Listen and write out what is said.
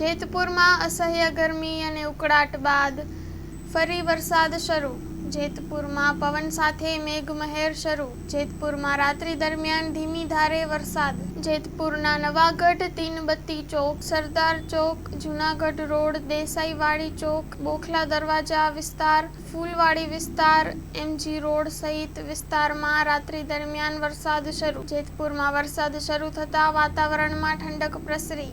જેતપુરમાં અસહ્ય ગરમી અને ઉકળાટ બાદ ફરી વરસાદ શરૂ. જેતપુરમાં પવન સાથે મેઘમહેર શરૂ. જેતપુરમાં રાત્રિ દરમિયાન ધીમી ધારે વરસાદ. જેતપુરના નવાગઢ, તીનબત્તી ચોક, સરદાર ચોક, જુનાગઢ રોડ, દેસાઈવાડી ચોક, બોખલા દરવાજા વિસ્તાર, ફૂલવાડી વિસ્તાર, એમજી રોડ સહિત વિસ્તારમાં રાત્રિ દરમિયાન વરસાદ શરૂ. જેતપુરમાં વરસાદ શરૂ થતાં વાતાવરણમાં ઠંડક પ્રસરી.